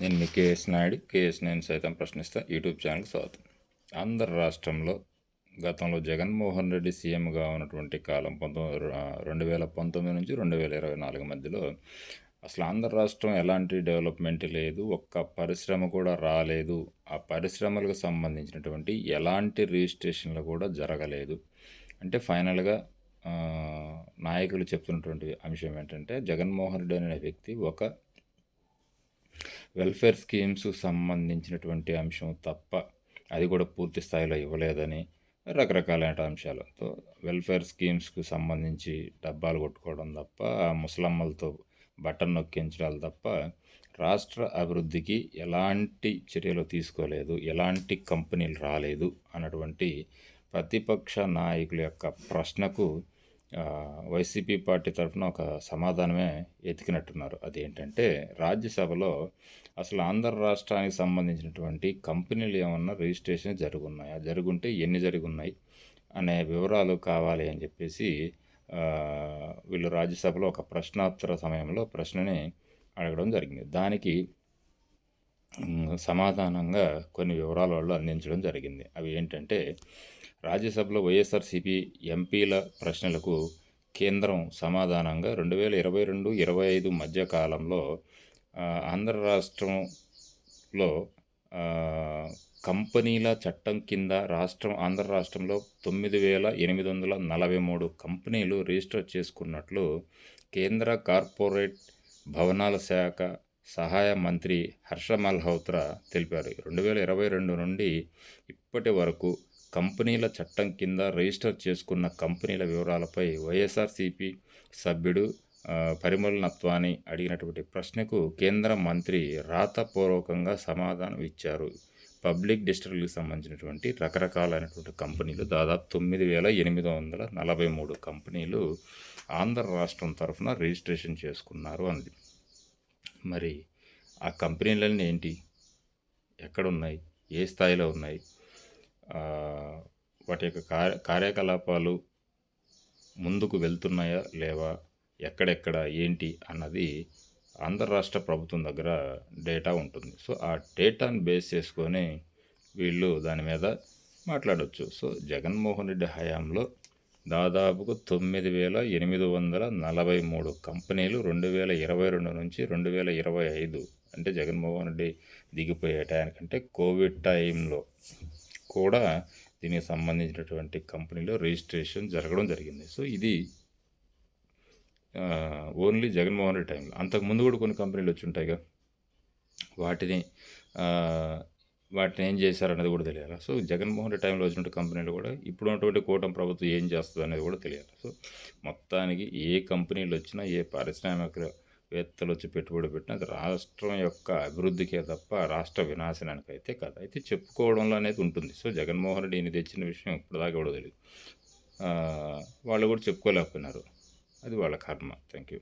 నేను మీ KS Naidu. KS నేను సైతం ప్రశ్నిస్తా. యూట్యూబ్ ఛానల్కి స్వాగతం. ఆంధ్ర రాష్ట్రంలో గతంలో జగన్మోహన్ రెడ్డి సీఎంగా ఉన్నటువంటి కాలం పంతొమ్మిది రెండు వేల పంతొమ్మిది నుంచి రెండు వేల ఇరవై నాలుగు మధ్యలో అసలు ఆంధ్ర రాష్ట్రం ఎలాంటి డెవలప్మెంట్ లేదు ఒక్క పరిశ్రమ కూడా రాలేదు. ఆ పరిశ్రమలకు సంబంధించినటువంటి ఎలాంటి రిజిస్ట్రేషన్లు కూడా జరగలేదు. అంటే ఫైనల్గా నాయకులు చెప్తున్నటువంటి అంశం ఏంటంటే జగన్మోహన్ రెడ్డి అనే వ్యక్తి ఒక వెల్ఫేర్ స్కీమ్స్ సంబంధించినటువంటి అంశం తప్ప అది కూడా పూర్తి స్థాయిలో ఇవ్వలేదని రకరకాలైన అంశాలతో వెల్ఫేర్ స్కీమ్స్కు సంబంధించి డబ్బాలు కొట్టుకోవడం తప్ప ముసలమ్మలతో బటన్ నొక్కించడాలు తప్ప రాష్ట్ర అభివృద్ధికి ఎలాంటి చర్యలు తీసుకోలేదు ఎలాంటి కంపెనీలు రాలేదు అన్నటువంటి ప్రతిపక్ష నాయకుల యొక్క ప్రశ్నకు వైసీపీ పార్టీ తరఫున ఒక సమాధానమే ఎతికినట్టున్నారు. అదేంటంటే రాజ్యసభలో అసలు ఆంధ్ర రాష్ట్రానికి సంబంధించినటువంటి కంపెనీలు ఏమన్నా రిజిస్ట్రేషన్ జరుగున్నాయా? జరుగుంటే ఎన్ని జరుగున్నాయి? అనే వివరాలు కావాలి అని చెప్పేసి వీళ్ళు రాజ్యసభలో ఒక ప్రశ్నోత్తర సమయంలో ప్రశ్నని అడగడం జరిగింది. దానికి సమాధానంగా కొన్ని వివరాలు వాళ్ళు అందించడం జరిగింది. అవి ఏంటంటే రాజ్యసభలో వైఎస్ఆర్సీపీ ఎంపీల ప్రశ్నలకు కేంద్రం సమాధానంగా రెండు వేల ఇరవై రెండు ఇరవై ఐదు మధ్య కాలంలో ఆంధ్ర రాష్ట్రంలో కంపెనీల చట్టం కింద రాష్ట్రం ఆంధ్ర రాష్ట్రంలో తొమ్మిది వేల ఎనిమిది వందల నలభై మూడు కంపెనీలు రిజిస్టర్ చేసుకున్నట్లు కేంద్ర కార్పొరేట్ భవనాల శాఖ సహాయ మంత్రి హర్ష మల్హోత్రా తెలిపారు. రెండు వేల ఇరవై రెండు నుండి ఇప్పటి వరకు కంపెనీల చట్టం కింద రిజిస్టర్ చేసుకున్న కంపెనీల వివరాలపై వైఎస్ఆర్సీపీ సభ్యుడు పరిమళ నత్వాని అడిగినటువంటి ప్రశ్నకు కేంద్ర మంత్రి రాతపూర్వకంగా సమాధానం ఇచ్చారు. పబ్లిక్ డిస్ట్రిక్ట్కి సంబంధించినటువంటి రకరకాలైనటువంటి కంపెనీలు దాదాపు తొమ్మిది వేల ఎనిమిది వందల నలభై మూడు కంపెనీలు ఆంధ్ర రాష్ట్రం తరఫున రిజిస్ట్రేషన్ చేసుకున్నారు అంది. మరి ఆ కంపెనీలన్నీ ఏంటి? ఎక్కడున్నాయి? ఏ స్థాయిలో ఉన్నాయి? వాటి యొక్క కార్య కార్యకలాపాలు ముందుకు వెళ్తున్నాయా లేవా? ఎక్కడెక్కడ? ఏంటి? అన్నది ఆంధ్ర రాష్ట్ర ప్రభుత్వం దగ్గర డేటా ఉంటుంది. సో ఆ డేటాను బేస్ చేసుకొని వీళ్ళు దాని మీద మాట్లాడవచ్చు సో జగన్మోహన్ రెడ్డి హయాంలో దాదాపుకు తొమ్మిది వేల ఎనిమిది వందల నలభై మూడు కంపెనీలు రెండు వేల ఇరవై రెండు నుంచి రెండు వేల ఇరవై ఐదు అంటే జగన్మోహన్ రెడ్డి దిగిపోయే టైంకంటే కోవిడ్ టైంలో కూడా దీనికి సంబంధించినటువంటి కంపెనీలో రిజిస్ట్రేషన్ జరగడం జరిగింది. సో ఇది ఓన్లీ జగన్మోహన్ రెడ్డి టైంలో. అంతకుముందు కూడా కొన్ని కంపెనీలు వచ్చి ఉంటాయిగా. వాటిని వాటిని ఏం చేశారనేది కూడా తెలియాలి? సో జగన్మోహన్ రెడ్డి టైంలో వచ్చినటువంటి కంపెనీలు కూడా ఇప్పుడు ఉన్నటువంటి కూటమి ప్రభుత్వం ఏం చేస్తుంది అనేది కూడా తెలియాలి? సో మొత్తానికి ఏ కంపెనీలు వచ్చినా ఏ పారిశ్రామికవేత్తలు వచ్చి పెట్టుబడి పెట్టినా అది రాష్ట్రం యొక్క అభివృద్ధికే తప్ప రాష్ట్ర వినాశనానికి అయితే కాదు. అయితే చెప్పుకోవడంలో అనేది ఉంటుంది. సో జగన్మోహన్ రెడ్డి ఈయన తెచ్చిన విషయం ఇప్పటిదాకా కూడా తెలియదు వాళ్ళు కూడా చెప్పుకోలేకపోయినారు. అది వాళ్ళ కర్మ. Thank you